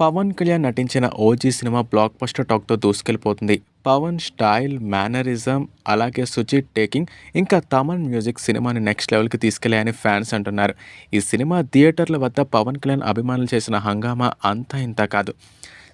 పవన్ కళ్యాణ్ నటించిన OG cinema blockbuster టాక్తో దూసుకెళ్ళిపోతుంది. పవన్ స్టైల్ మేనరిజం అలాగే సుజిత్ టేకింగ్ ఇంకా తమన్ మ్యూజిక్ సినిమాని నెక్స్ట్ లెవెల్కి తీసుకెళ్ళాయని ఫ్యాన్స్ అంటున్నారు. ఈ సినిమా థియేటర్ల వద్ద పవన్ కళ్యాణ్ అభిమానులు చేసిన హంగామా అంతా ఇంత కాదు.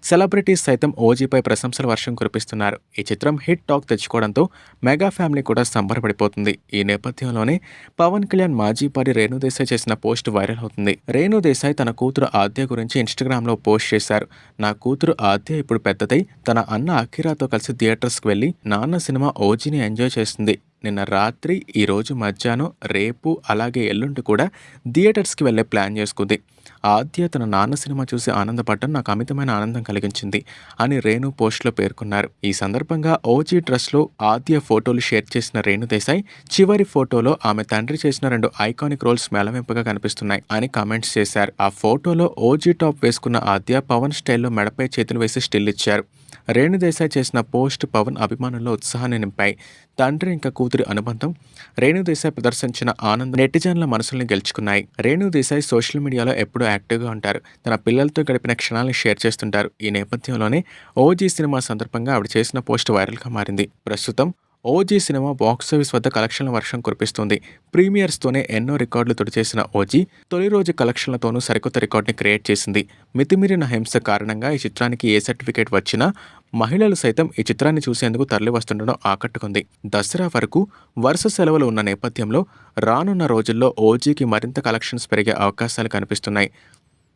సెలబ్రిటీస్ సైతం ఓజీపై ప్రశంసల వర్షం కురిపిస్తున్నారు. ఈ చిత్రం హిట్ టాక్ తెచ్చుకోవడంతో మెగా ఫ్యామిలీ కూడా సంబరపడిపోతుంది. ఈ నేపథ్యంలోనే పవన్ కళ్యాణ్ మాజీ పారి రేణుదేశాయ్ చేసిన పోస్ట్ వైరల్ అవుతుంది. రేణుదేశాయ్ తన కూతురు ఆద్య గురించి ఇన్స్టాగ్రామ్లో పోస్ట్ చేశారు. నా కూతురు ఆద్య ఇప్పుడు పెద్దదై తన అన్న అఖిరాతో కలిసి థియేటర్స్కి వెళ్ళి నాన్న సినిమా ఓజీని ఎంజాయ్ చేస్తుంది. నిన్న రాత్రి ఈరోజు మధ్యాహ్నం రేపు అలాగే ఎల్లుండి కూడా థియేటర్స్కి వెళ్ళే ప్లాన్ చేసుకుంది. ఆద్య తన నాన్న సినిమా చూసి ఆనందపడటం నాకు అమితమైన ఆనందం కలిగించింది అని రేణు పోస్ట్లో పేర్కొన్నారు. ఈ సందర్భంగా ఓజీ డ్రెస్లో ఆద్య ఫోటోలు షేర్ చేసిన రేణు దేశాయ్ చివరి ఫోటోలో ఆమె తండ్రి చేసిన రెండు ఐకానిక్ రోల్స్ మేళవింపుగా కనిపిస్తున్నాయి అని కామెంట్స్ చేశారు. ఆ ఫోటోలో ఓజీ టాప్ వేసుకున్న ఆద్య పవన్ స్టైల్లో మెడపై చేతులు వేసి స్టిల్ ఇచ్చారు. రేణు దేశాయ్ చేసిన పోస్ట్ పవన్ అభిమానుల్లో ఉత్సాహాన్ని నింపాయి. తండ్రి ఇంకా కూతురు అనుబంధం రేణు దేశాయ్ ప్రదర్శించిన ఆనందం నెటిజన్ల మనసుల్ని గెలుచుకున్నాయి. రేణు దేశాయ్ సోషల్ మీడియాలో ఎప్పుడూ యాక్టివ్గా ఉంటారు. తన పిల్లలతో గడిపిన క్షణాలను షేర్ చేస్తుంటారు. ఈ నేపథ్యంలోనే ఓజీ సినిమా సందర్భంగా ఆవిడ చేసిన పోస్ట్ వైరల్గా మారింది. ప్రస్తుతం ఓజీ సినిమా బాక్సాఫీస్ వద్ద కలెక్షన్ల వర్షం కురిపిస్తుంది. ప్రీమియర్స్తోనే ఎన్నో రికార్డులు తుడిచేసిన ఓజీ తొలి రోజు కలెక్షన్లతోనూ సరికొత్త రికార్డుని క్రియేట్ చేసింది. మితిమీరిన హింస కారణంగా ఈ చిత్రానికి ఏ సర్టిఫికేట్ వచ్చినా మహిళలు సైతం ఈ చిత్రాన్ని చూసేందుకు తరలివస్తుండడం ఆకట్టుకుంది. దసరా వరకు వరుస సెలవులు ఉన్న నేపథ్యంలో రానున్న రోజుల్లో ఓజీకి మరింత కలెక్షన్స్ పెరిగే అవకాశాలు కనిపిస్తున్నాయి.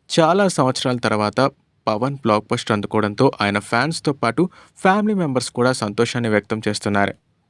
చాలా సంవత్సరాల తర్వాత పవన్ బ్లాక్ బస్టర్ అందుకోవడంతో ఆయన ఫ్యాన్స్తో పాటు ఫ్యామిలీ మెంబర్స్ కూడా సంతోషాన్ని వ్యక్తం చేస్తున్నారు.